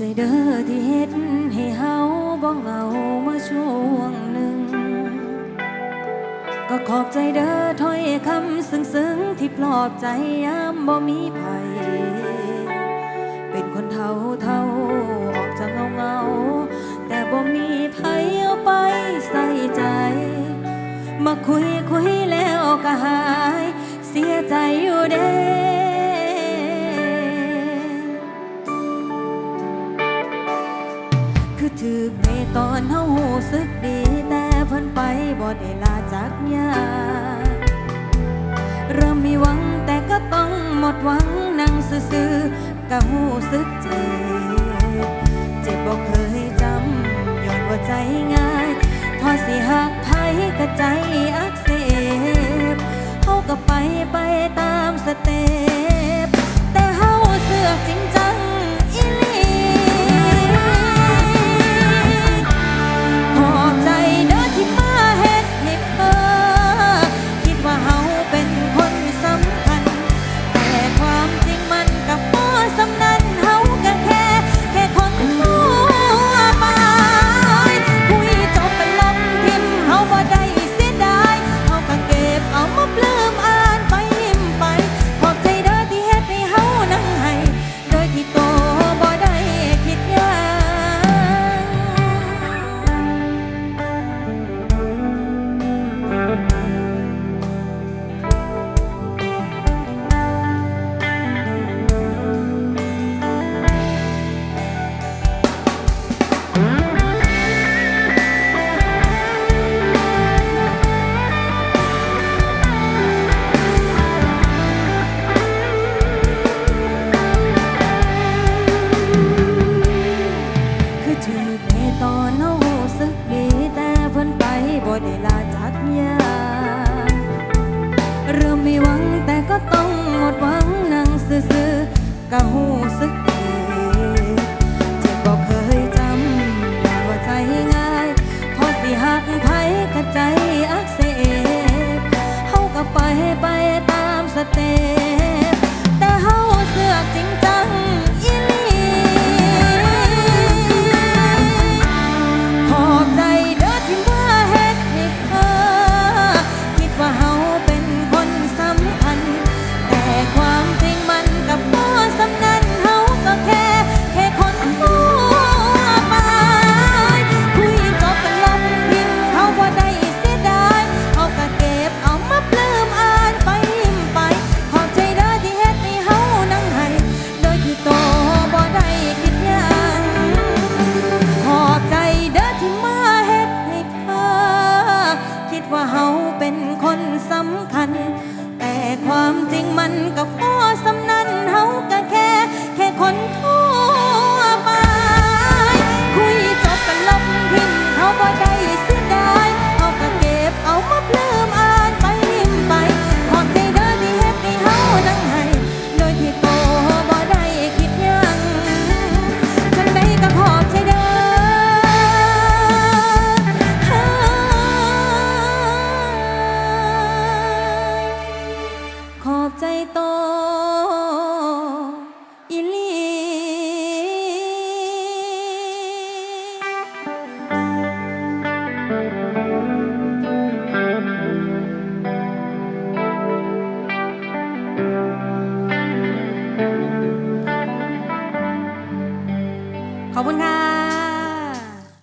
ใจเด้อที่เฮ็ดให้เฮาบ่เหงาเมื่อช่วงหนึ่ง ก็ขอบใจเด้อถ้อยคำซึ้งๆ ที่ปลอบใจยามบ่มีภัยเป็นคนเท่าเท่าออกจากเงาเงาแต่บ่มีไผเอาไปใส่ใจ มาคุยคุยแล้วก็หาย เสียใจอยู่เด้ ถึกในตอนเฮาหูสึกดี แต่เพิ่นไปบ่ได้ลาจากยาเริ่มมีหวังแต่ก็ต้องหมดหวังนั่งซื่อๆก็หูสึกเจ็บเจ็บบ่เคยจำย้อนว่าใจง่ายพอสิหักไผก็ใจอักเสบเฮาก็ไปไปตามสเต็ป ใจอักเสบเฮาก็ไปไปตามสเตปแต่เฮาเสือกจริงใจ 在多